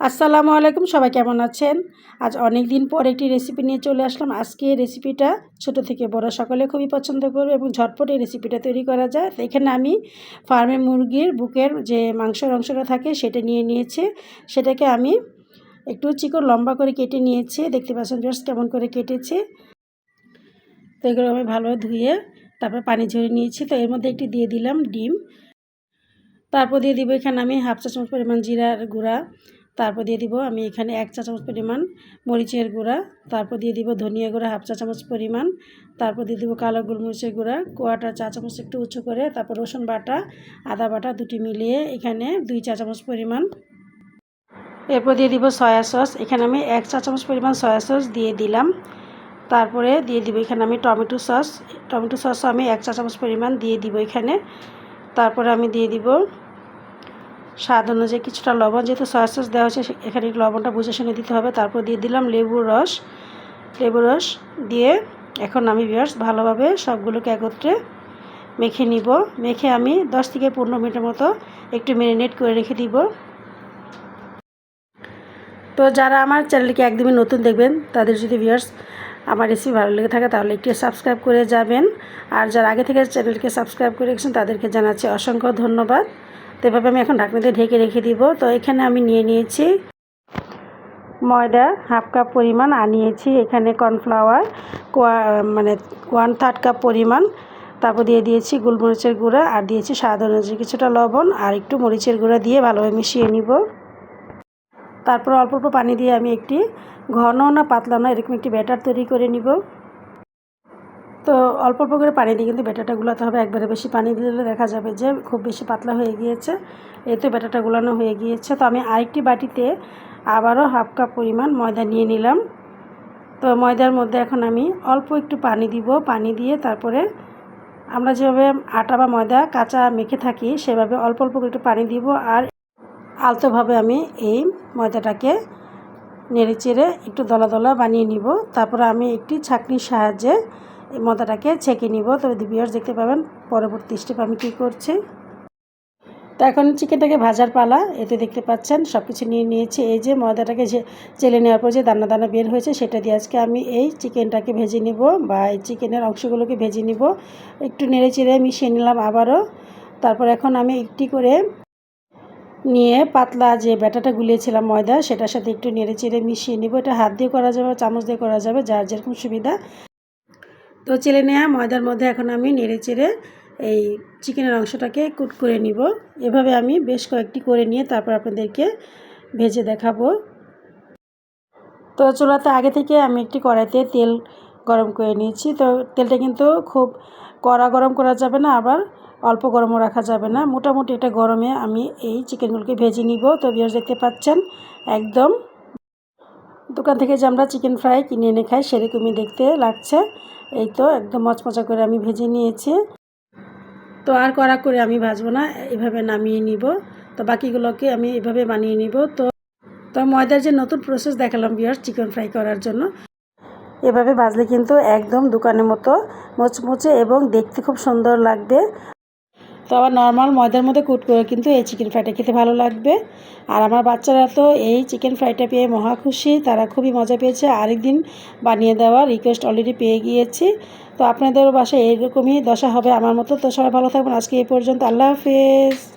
আসসালামু আলাইকুম, সবাই কেমন আছেন? আজ অনেক দিন পর একটি রেসিপি নিয়ে চলে আসলাম। আজকে এই রেসিপিটা ছোট থেকে বড় সকলে খুবই পছন্দ করবে এবং ঝটপট এই রেসিপিটা তৈরি করা যায়। তো এখানে আমি ফার্মে মুরগির বুকের যে মাংসের অংশটা থাকে সেটা নিয়ে নিয়েছি। সেটাকে আমি একটু চিকন লম্বা করে কেটে নিয়েছি। দেখতে পাচ্ছেন জাস্ট কেমন করে কেটেছি। তো এগুলো আমি ভালোভাবে ধুয়ে তারপর পানি ঝরিয়ে নিয়েছি। তো এর মধ্যে একটি দিয়ে দিলাম ডিম। তারপর দিয়ে দিব এখানে আমি হাফ চা চামচ পরিমাণ জিরার গুঁড়া। তারপর দিয়ে দিব আমি এখানে এক চা চামচ পরিমাণ মরিচের গুঁড়া, তারপর দিয়ে দিব ধনিয়া গুঁড়া হাফ চা চামচ পরিমাণ, তারপর দিয়ে দিব কালো গোলমরিচের গুঁড়া, কোয়াটা চা চামচ একটু উঁচু করে, তারপর রসুন বাটা, আদা বাটা দুটি মিলিয়ে এখানে দুই চা চামচ পরিমাণ। এরপর দিয়ে দিব সয়া সস, এখানে আমি এক চা চামচ পরিমাণ সয়া সস দিয়ে দিলাম। তারপরে দিয়ে দিব এখানে আমি টমেটো সস, টমেটো সসও আমি এক চা চামচ পরিমাণ দিয়ে দিব এখানে। তারপরে আমি দিয়ে দিব স্বাদ অনুযায়ী কিছুটা লবণ, যেহেতু সয়া সস দেওয়া হয়েছে এখানে লবণটা বুঝে শুনে দিতে হবে। তারপর দিয়ে দিলাম লেবুর রস। লেবুর রস দিয়ে এখন আমি বিয়ার্স ভালোভাবে সবগুলোকে একত্রে মেখে নিব। মেখে আমি দশ থেকে পনেরো মিনিটের মতো একটু ম্যারিনেট করে রেখে দিব। তো যারা আমার চ্যানেলকে একদমই নতুন দেখবেন, তাদের যদি ভিউয়ার্স আমার রেসিপি ভালো লেগে থাকে, তাহলে একটু সাবস্ক্রাইব করে যাবেন। আর যারা আগে থেকে চ্যানেলকে সাবস্ক্রাইব করে রেখেছেন, তাদেরকে জানাচ্ছি অসংখ্য ধন্যবাদ। তো এভাবে আমি এখন ঢাকনা দিয়ে ঢেকে রেখে দিব। তো এখানে আমি নিয়ে নিয়েছি ময়দা, হাফ কাপ পরিমাণ। আনিয়েছি এখানে কর্নফ্লাওয়ার মানে ওয়ান থার্ড কাপ পরিমাণ। তারপর দিয়ে দিয়েছি গোলমরিচের গুঁড়া আর দিয়েছি স্বাদ অনুযায়ী কিছুটা লবণ আর একটু মরিচের গুঁড়া দিয়ে ভালোভাবে মিশিয়ে নিব। তারপর অল্প অল্প পানি দিয়ে আমি একটি ঘন না পাতলা না এরকম একটি ব্যাটার তৈরি করে নিব। তো অল্প অল্প করে পানি দিয়ে কিন্তু ব্যাটারটা গুলাতে হবে। একবারে বেশি পানি দিলে দেখা যাবে যে খুব বেশি পাতলা হয়ে গিয়েছে। এতে ব্যাটারটা গুলানো হয়ে গিয়েছে। তো আমি আরেকটি বাটিতে আবারও হাফ কাপ পরিমাণ ময়দা নিয়ে নিলাম। তো ময়দার মধ্যে এখন আমি অল্প একটু পানি দিব। পানি দিয়ে তারপরে আমরা যেভাবে আটা বা ময়দা কাঁচা মেখে থাকি, সেভাবে অল্প অল্প একটু পানি দিব আর আলতোভাবে আমি এই ময়দাটাকে নেড়ে চেড়ে একটু দলা দলা বানিয়ে নিব। তারপরে আমি একটি ছাঁকনির সাহায্যে এই ময়দাটাকে ছেঁকে নিব। তবে বিয়ার দেখতে পাবেন পরবর্তী স্টেপ আমি কী করছি। তো এখন চিকেনটাকে ভাজার পালা। এতে দেখতে পাচ্ছেন সব কিছু নিয়ে নিয়েছি। এই যে ময়দাটাকে যে চেলে নেওয়ার পর যে দানা দানা বের হয়েছে, সেটা দিয়ে আজকে আমি এই চিকেনটাকে ভেজে নিব বা এই চিকেনের অংশগুলোকে ভেজে নিব। একটু নেড়ে চেড়ে মিশিয়ে নিলাম আবারও। তারপর এখন আমি একটি করে নিয়ে পাতলা যে ব্যাটাটা গুলিয়েছিলাম ময়দা, সেটার সাথে একটু নেড়ে চেড়ে মিশিয়ে নিব। এটা হাত দিয়ে করা যাবে, চামচ দিয়ে করা যাবে, যার যেরকম সুবিধা। তো চেলে নেওয়া ময়দার মধ্যে এখন আমি নেড়ে চেড়ে এই চিকেনের অংশটাকে কুট করে নিব। এভাবে আমি বেশ কয়েকটি করে নিয়ে তারপর আপনাদেরকে ভেজে দেখাবো। তো চুলাতে আগে থেকে আমি একটি কড়াইতে তেল গরম করে নিয়েছি। তো তেলটা কিন্তু খুব কড়া গরম করা যাবে না, আবার অল্প গরমও রাখা যাবে না। মোটামুটি এটা গরমে আমি এই চিকেনগুলোকে ভেজে নিব। তো বিয়ার দেখতে পাচ্ছেন, একদম দোকান থেকে যে আমরা চিকেন ফ্রাই কিনে এনে খাই সেরকমই দেখতে লাগছে। এই তো একদম মচমচা করে আমি ভেজে নিয়েছি। তো আর কড়া করে আমি ভাজবো না, এভাবে নামিয়ে নিব। তো বাকিগুলোকে আমি এভাবে বানিয়ে নিব। তো তো ময়দার যে নতুন প্রসেস দেখালাম বিয়ার চিকেন ফ্রাই করার জন্য, এভাবে ভাজলে কিন্তু একদম দোকানের মতো মচমচে এবং দেখতে খুব সুন্দর লাগবে। তো আবার নর্মাল ময়দার মধ্যে কুট করে কিন্তু এই চিকেন ফ্রাইটা খেতে ভালো লাগবে। আর আমার বাচ্চারা তো এই চিকেন ফ্রাইটা পেয়ে মহা খুশি, তারা খুবই মজা পেয়েছে। আরেকদিন বানিয়ে দেওয়ার রিকোয়েস্ট অলরেডি পেয়ে গিয়েছি। তো আপনাদেরও বাসায় এরকমই দশা হবে আমার মতো। তো সবাই ভালো থাকবেন। আজকে এই পর্যন্ত। আল্লাহ হাফেজ।